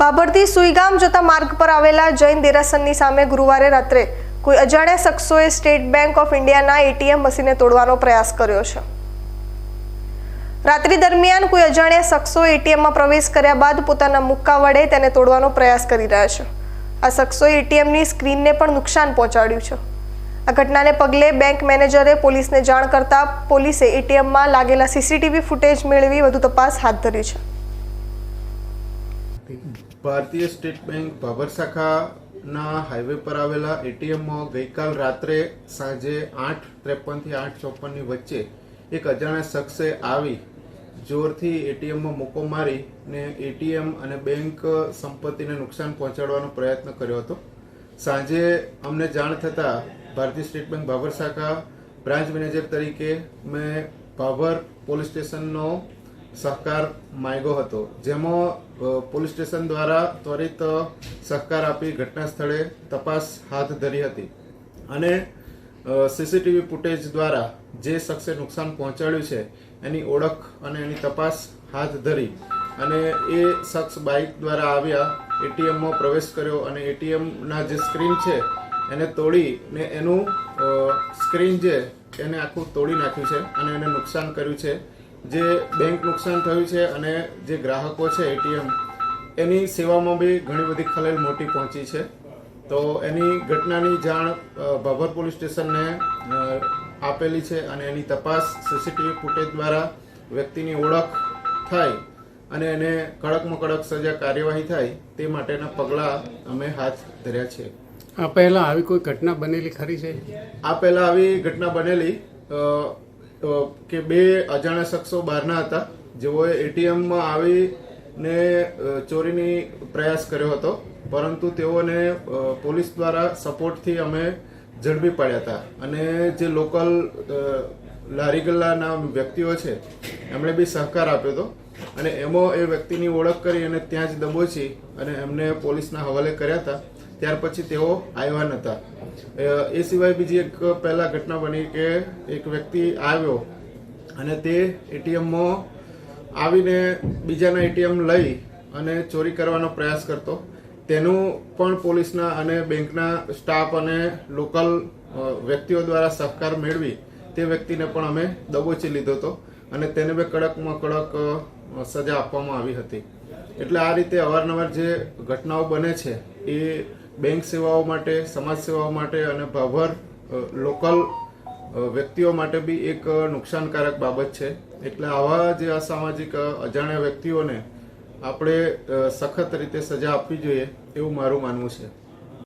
બાબરથી સુઈગામ જતા માર્ગ પર આવેલા જૈન દેરાસનની સામે ગુરુવારે રાત્રે કોઈ અજાણ્યા શખ્સોએ સ્ટેટ બેંક ઓફ ઇન્ડિયાના એટીએમ મશીને તોડવાનો પ્રયાસ કર્યો છે. રાત્રિ દરમિયાન કોઈ અજાણ્યા શખ્સો એટીએમમાં પ્રવેશ કર્યા બાદ પોતાના મુક્કા વડે તેને તોડવાનો પ્રયાસ કરી રહ્યા છે. આ શખ્સોએ એટીએમની સ્ક્રીનને પણ નુકસાન પહોંચાડ્યું છે. આ ઘટનાને પગલે બેંક મેનેજરે પોલીસને જાણ કરતા પોલીસે એટીએમમાં લાગેલા સીસીટીવી ફૂટેજ મેળવી વધુ તપાસ હાથ ધરી છે. ભારતીય સ્ટેટ બેંક ભાભર શાખાના હાઈવે પર આવેલા એટીએમમાં ગઈકાલ રાત્રે સાંજે આઠ ત્રેપનથી આઠ ચોપનની વચ્ચે એક અજાણ્યા શખ્સે આવી જોરથી એટીએમમાં મૂકો મારી ને એટીએમ અને બેંક સંપત્તિને નુકસાન પહોંચાડવાનો પ્રયત્ન કર્યો હતો. સાંજે અમને જાણ થતાં ભારતીય સ્ટેટ બેંક ભાભર શાખા બ્રાન્ચ મેનેજર તરીકે મેં ભાભર પોલીસ સ્ટેશનનો સહકાર માંગ્યો હતો. જેમાં પોલીસ સ્ટેશન દ્વારા ત્વરિત સહકાર આપી ઘટના સ્થળે તપાસ હાથ ધરી હતી. અને સીસીટીવી ફૂટેજ દ્વારા જે શખ્સે નુકસાન પહોંચાડ્યું છે, એની ઓળખ અને એની તપાસ હાથ ધરી. અને એ શખ્સ બાઇક દ્વારા આવ્યા, એટીએમમાં પ્રવેશ કર્યો અને એટીએમના જે સ્ક્રીન છે, એને તોડી ને એનું સ્ક્રીન જે, એને આખું તોડી નાખ્યું છે અને એને નુકસાન કર્યું છે. જે બેંક નુકસાન થયું છે અને જે ગ્રાહકો છે એટીએમ એની સેવામાં બી ઘણી બધી ખલેલ મોટી પહોંચી છે. તો એની ઘટનાની જાણ ભાભર પોલીસ સ્ટેશનને આપેલી છે અને એની તપાસ સીસીટીવી ફૂટેજ દ્વારા વ્યક્તિની ઓળખ થાય અને એને કડકમાં કડક સજા કાર્યવાહી થાય તે માટેના પગલાં અમે હાથ ધર્યા છે આ પહેલાં આવી કોઈ ઘટના બનેલી ખરી છે? આ પહેલાં આવી ઘટના બનેલી. કે બે અજાણ્યા શખ્સો બહારના હતા. જેઓએ એટીએમમાં આવીને ને ચોરીની પ્રયાસ કર્યો હતો. પરંતુ તેઓને પોલીસ દ્વારા સપોર્ટથી અમે ઝડપી પાડ્યા હતા. અને જે લોકલ લારી ગલ્લાના વ્યક્તિઓ છે, એમણે બી સહકાર આપ્યો હતો. અને એમાં એ વ્યક્તિની ઓળખ કરી અને ત્યાં જ દબોચી અને એમને પોલીસના હવાલે કર્યા હતા. ત્યાર પછી તેઓ આવ્યા નહોતા એ સિવાય બીજી એક પહેલા ઘટના બની કે એક વ્યક્તિ આવ્યો અને તે એટીએમમાં આવીને બીજાના એટીએમ લઈ અને ચોરી કરવાનો પ્રયાસ કરતો. તેનું પણ પોલીસના અને બેંકના સ્ટાફ અને લોકલ વ્યક્તિઓ દ્વારા સહકાર મેળવી તે વ્યક્તિને પણ અમે દબોચી લીધો હતો અને તેને બે કડકમાં કડક સજા આપવામાં આવી હતી. એટલે આ રીતે અવારનવાર જે ઘટનાઓ બને છે એ બેંક સેવાઓ માટે, સમાજ સેવાઓ માટે અને ભાભર લોકલ વ્યક્તિઓ માટે બી એક નુકસાનકારક બાબત છે. એટલે આવા જે અસામાજિક અજાણ્યા વ્યક્તિઓને આપણે સખત રીતે સજા આપવી જોઈએ એવું મારું માનવું છે.